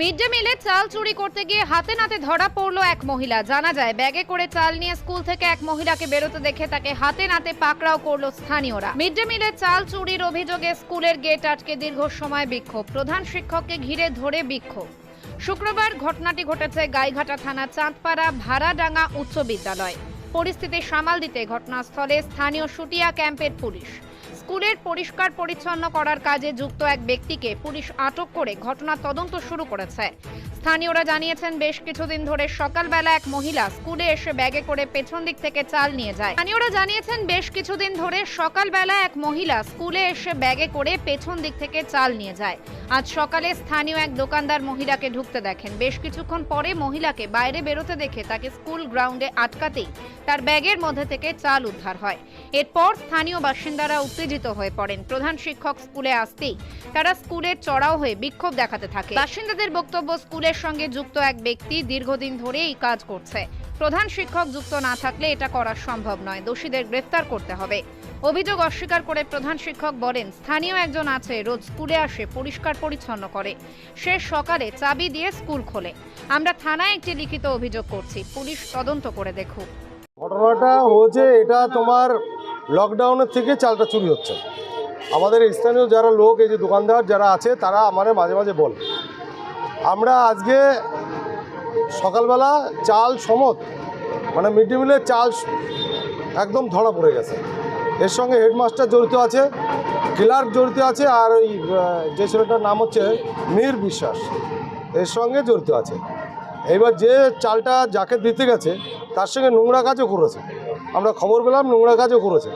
Mid day মিলে চাল চুরি করতে গিয়ে হাতে নাতে ধরা পড়ল এক মহিলা। জানা যায়, ব্যাগে করে চাল নিয়ে স্কুল থেকে এক মহিলাকে বেরোতে দেখে তাকে হাতে নাতে পাকড়াও করল স্থানীয়রা। মিড ডে মিলে চাল চুরির অভিযোগে স্কুলের গেট আটকে দীর্ঘ সময় বিক্ষোভ। প্রধান শিক্ষককে ঘিরে ধরে বিক্ষোভ। শুক্রবার ঘটনাটি ঘটেছে গাইঘাটা থানা চাঁদপাড়া ভাড়াডাঙ্গা উচ্চ বিদ্যালয়। পরিস্থিতি সামাল দিতে ঘটনাস্থলে স্থানীয় সুটিয়া ক্যাম্পের পুলিশ। স্কুলের পরিষ্কার পরিচ্ছন্ন করার কাজে যুক্ত এক ব্যক্তিকে পুলিশ আটক করে ঘটনার তদন্ত শুরু করেছে। স্থানীয়রা জানিয়েছেন, বেশ কিছুদিন ধরে সকালবেলা এক মহিলা স্কুলে এসে ব্যাগে করে পেছন দিক থেকে চাল নিয়ে যায়। স্থানীয়রা জানিয়েছেন, বেশ কিছুদিন ধরে সকালবেলা এক মহিলা স্কুলে এসে ব্যাগে করে পেছন দিক থেকে চাল নিয়ে যায়। আজ সকালে স্থানীয় এক দোকানদার মহিলাকে ঢুকতে দেখেন। বেশ কিছুক্ষণ পরে মহিলাকে বাইরে বেরোতে দেখে তাকে স্কুল গ্রাউন্ডে আটকাতেই তার ব্যাগের মধ্যে থেকে চাল উদ্ধার হয়। এরপর স্থানীয় বাসিন্দারা উত্তেজিত হয়ে পড়েন। প্রধান শিক্ষক স্কুলে আসতেই তারা স্কুলের চড়াও হয়ে বিক্ষোভ দেখাতে থাকে। বাসিন্দাদের বক্তব্য স্কুলের সঙ্গে যুক্ত এক ব্যক্তি দীর্ঘদিন ধরে এই কাজ করছে। প্রধান শিক্ষক যুক্ত না থাকলে এটা করা সম্ভব নয়। দোষীদের গ্রেফতার করতে হবে। অভিযোগ অস্বীকার করে প্রধান শিক্ষক বলেন, স্থানীয় একজন আছে, রোজ স্কুলে আসে, পরিষ্কার পরিচ্ছন্ন করে। সে সকালে চাবি দিয়ে স্কুল খোলে। আমরা থানায় একটি লিখিত অভিযোগ করছি। পুলিশ তদন্ত করে দেখুক। ঘটনাটা হয়েছে, এটা তোমার লকডাউনের থেকে চালটা চুরি হচ্ছে। আমাদের স্থানীয় যারা লোক, এই যে দোকানদার যারা আছে, তারা আমাদের মাঝে মাঝে বলে। আমরা আজকে সকালবেলা চাল সমত মানে মিড ডে মিলের চাল একদম ধরা পড়ে গেছে। এর সঙ্গে হেডমাস্টার জড়িত আছে, ক্লার্ক জড়িত আছে, আর ওই যে ছেলেটার নাম হচ্ছে মীর বিশ্বাস, এর সঙ্গে জড়িত আছে। এবার যে চালটা যাকে দিতে গেছে, তার সঙ্গে নোংরা কাজও করেছে। আমরা খবর পেলাম নোংরা কাজও করেছে।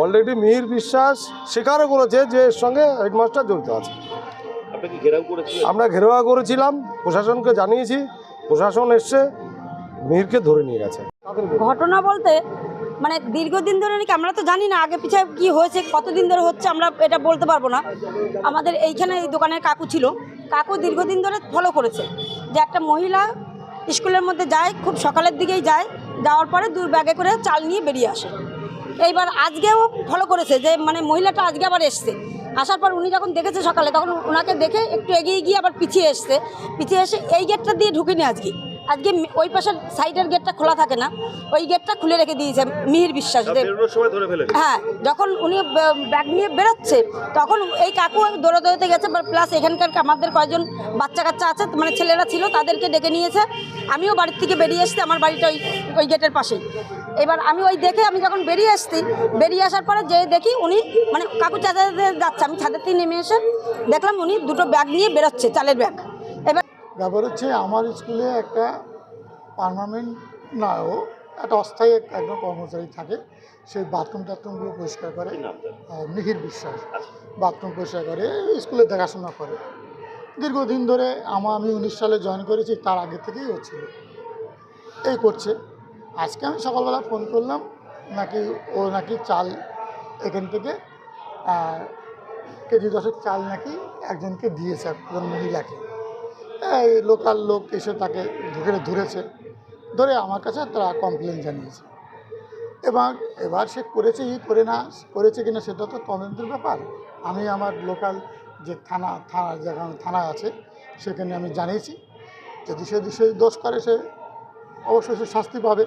অলরেডি মিহির বিশ্বাস স্বীকারও করেছে যে এর সঙ্গে হেডমাস্টার জড়িত আছে। আমরা ঘেরোয়া করেছিলাম প্রশাসনকে জানিয়েছি প্রশাসন এসছে মিহিরকে ধরে নিয়ে গেছে। ঘটনা বলতে মানে দীর্ঘদিন ধরে নাকি আমরা তো জানি না আগে পিছিয়ে কি হয়েছে কতদিন ধরে হচ্ছে আমরা এটা বলতে পারব না। আমাদের এইখানে এই দোকানের কাকু ছিল কাকু দীর্ঘদিন ধরে ফলো করেছে। যে একটা মহিলা স্কুলের মধ্যে যায় খুব সকালের দিকেই যায় যাওয়ার পরে দুই ব্যাগে করে চাল নিয়ে বেরিয়ে আসে। এইবার আজকেও ফলো করেছে যে মানে মহিলাটা আজকে আবার এসছে। আসার পর উনি যখন দেখেছে সকালে, তখন ওনাকে দেখে একটু এগিয়ে গিয়ে আবার পিছিয়ে এসছে। পিছিয়ে এসে এই গেটটা দিয়ে ঢুকিনি আজকে। আজকে ওই পাশের সাইডের গেটটা খোলা থাকে না ওই গেটটা খুলে রেখে দিয়েছে মিহির বিশ্বাস হ্যাঁ যখন উনি ব্যাগ নিয়ে বেরোচ্ছে তখন এই কাকু দৌড়ে দৌড়তে গেছে প্লাস এখানকার আমাদের কয়েকজন বাচ্চা কাচ্চা আছে মানে ছেলেরা ছিল তাদেরকে ডেকে নিয়েছে। আমিও বাড়ির থেকে বেরিয়ে এসেছি আমার বাড়িটা ওই ওই গেটের পাশেই। এবার আমি ওই দেখে আমি যখন বেরিয়ে এসেছি বেরিয়ে আসার পরে যে দেখি উনি মানে কাকু চাঁদাতে যাচ্ছে আমি ছাদের থেকে নেমে এসে দেখলাম উনি দুটো ব্যাগ নিয়ে বেরোচ্ছে চালের ব্যাগ। ব্যাপার হচ্ছে আমার স্কুলে একটা পার্মানেন্ট না ও একটা অস্থায়ী এক- একজন কর্মচারী থাকে সেই বাথরুম টাথরুমগুলো পরিষ্কার করে মিহির বিশ্বাস। বাথরুম পরিষ্কার করে স্কুলে দেখাশোনা করে। দীর্ঘদিন ধরে আমার আমি উনিশ সালে জয়েন করেছি তার আগে থেকেই ও ছিল। এই করছে। আজকে আমি সকালবেলা ফোন করলাম নাকি ও নাকি চাল এখান থেকে কেজি দশেক চাল নাকি একজনকে দিয়েছে একজন মহিলাকে লোকাল লোক এসে তাকে ধরে ধরেছে। ধরে আমার কাছে তারা কমপ্লেন জানিয়েছে। এবং এবার সে করেছে ই করে না, করেছে কি না সেটা তো তদন্তের ব্যাপার। আমি আমার লোকাল যে থানা থানা যেখানে থানা আছে, সেখানে আমি জানিয়েছি। যদি সে দোষ করে সে অবশ্যই সে শাস্তি পাবে।